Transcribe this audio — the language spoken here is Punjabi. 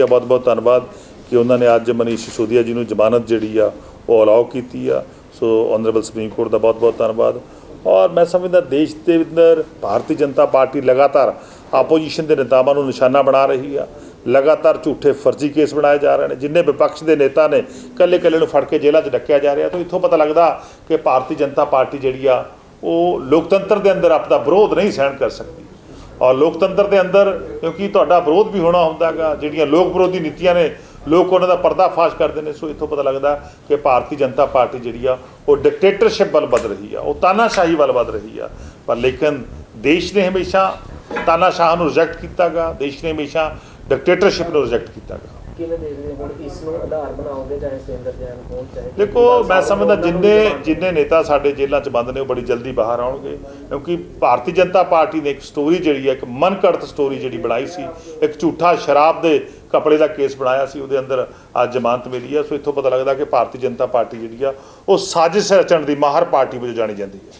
ਬਹੁਤ ਬਹੁਤ ਧੰਨਵਾਦ ਕਿ ਉਹਨਾਂ ਨੇ ਅੱਜ ਮਨੀਸ਼ ਸਿਸੋਦੀਆ ਜੀ ਨੂੰ ਜ਼ਮਾਨਤ ਜਿਹੜੀ ਆ, ਉਹ ਅਲਾਉ ਕੀਤੀ ਆ। ਸੋ ਆਨਰੇਬਲ ਸੁਪਰੀਮ ਕੋਰਟ ਦਾ ਬਹੁਤ ਬਹੁਤ ਧੰਨਵਾਦ। ਔਰ ਮੈਂ ਸਮਝਦਾ ਦੇਸ਼ ਦੇ ਅੰਦਰ ਭਾਰਤੀ ਜਨਤਾ ਪਾਰਟੀ ਲਗਾਤਾਰ ਆਪੋਜੀਸ਼ਨ ਦੇ ਨੇਤਾਵਾਂ ਨੂੰ ਨਿਸ਼ਾਨਾ ਬਣਾ ਰਹੀ ਆ। ਲਗਾਤਾਰ ਝੂਠੇ ਫਰਜ਼ੀ ਕੇਸ ਬਣਾਏ ਜਾ ਰਹੇ ਨੇ। ਜਿੰਨੇ ਵਿਪਕਸ਼ ਦੇ ਨੇਤਾ ਨੇ, ਕੱਲੇ ਕੱਲੇ ਨੂੰ ਫੜ ਕੇ ਜੇਲ੍ਹਾਂ 'ਚ ਡੱਕਿਆ ਜਾ ਰਿਹਾ। ਤਾਂ ਇੱਥੋਂ ਪਤਾ ਲੱਗਦਾ ਕਿ ਭਾਰਤੀ ਜਨਤਾ ਪਾਰਟੀ ਜਿਹੜੀ ਆ, ਉਹ ਲੋਕਤੰਤਰ ਦੇ ਅੰਦਰ ਆਪਣਾ ਵਿਰੋਧ ਨਹੀਂ ਸਹਿਣ ਕਰ ਸਕਦੀ। ਔਰ ਲੋਕਤੰਤਰ ਦੇ ਅੰਦਰ, ਕਿਉਂਕਿ ਤੁਹਾਡਾ ਵਿਰੋਧ ਵੀ ਹੋਣਾ ਹੁੰਦਾਗਾ ਜਿਹੜੀਆਂ ਲੋਕ ਵਿਰੋਧੀ ਨੀਤੀਆਂ ਨੇ, ਲੋਕ ਉਹਨਾਂ ਦਾ ਪਰਦਾਫਾਸ਼ ਕਰਦੇ ਨੇ, ਸੋ ਇੱਥੋਂ ਪਤਾ ਲੱਗਦਾ ਕਿ ਭਾਰਤੀ ਜਨਤਾ ਪਾਰਟੀ ਜਿਹੜੀ ਆ, ਉਹ ਡਿਕਟੇਟਰਸ਼ਿਪ ਵੱਲ ਵੱਧ ਰਹੀ ਆ, ਉਹ ਤਾਨਾਸ਼ਾਹੀ ਵੱਲ ਵੱਧ ਰਹੀ ਆ। ਪਰ ਲੇਕਿਨ ਦੇਸ਼ ਨੇ ਹਮੇਸ਼ਾ ਤਾਨਾਸ਼ਾਹ ਨੂੰ ਰਿਜੈਕਟ ਕੀਤਾਗਾ ਦੇਸ਼ ਨੇ ਹਮੇਸ਼ਾ ਡਿਕਟੇਟਰਸ਼ਿਪ ਨੂੰ ਰਿਜੈਕਟ ਕੀਤਾਗਾ ਕਿਵੇਂ ਦੇਖਦੇ ਹੋ? ਹੁਣ ਇਸ ਨੂੰ ਆਧਾਰ ਬਣਾਉਂਦੇ ਚਾਹੇ ਸੁਰਿੰਦਰ ਜੈਨ ਹੋਣ ਚਾਹੇ ਦੇਖੋ ਮੈਂ ਸਮਝਦਾ ਜਿੰਨੇ ਜਿੰਨੇ ਨੇਤਾ ਸਾਡੇ ਜੇਲ੍ਹਾਂ 'ਚ ਬੰਦ ਨੇ ਉਹ ਬੜੀ ਜਲਦੀ ਬਾਹਰ ਆਉਣਗੇ। ਕਿਉਂਕਿ ਭਾਰਤੀ ਜਨਤਾ ਪਾਰਟੀ ਨੇ ਇੱਕ ਸਟੋਰੀ ਜਿਹੜੀ ਹੈ ਇੱਕ ਮਨਕੜਤ ਸਟੋਰੀ ਜਿਹੜੀ ਬਣਾਈ ਸੀ ਇੱਕ ਝੂਠਾ ਸ਼ਰਾਬ ਦੇ ਕਪੜੇ ਦਾ ਕੇਸ ਬਣਾਇਆ ਸੀ ਉਹਦੇ ਅੰਦਰ ਅੱਜ ਜ਼ਮਾਨਤ ਮਿਲੀ ਹੈ। ਸੋ ਇੱਥੋਂ ਪਤਾ ਲੱਗਦਾ ਕਿ ਭਾਰਤੀ ਜਨਤਾ ਪਾਰਟੀ ਜਿਹੜੀ ਆ ਉਹ ਸਾਜ਼ਿਸ਼ ਰਚਣ ਦੀ ਮਾਹਰ ਪਾਰਟੀ ਵਜੋਂ ਜਾਣੀ ਜਾਂਦੀ ਹੈ।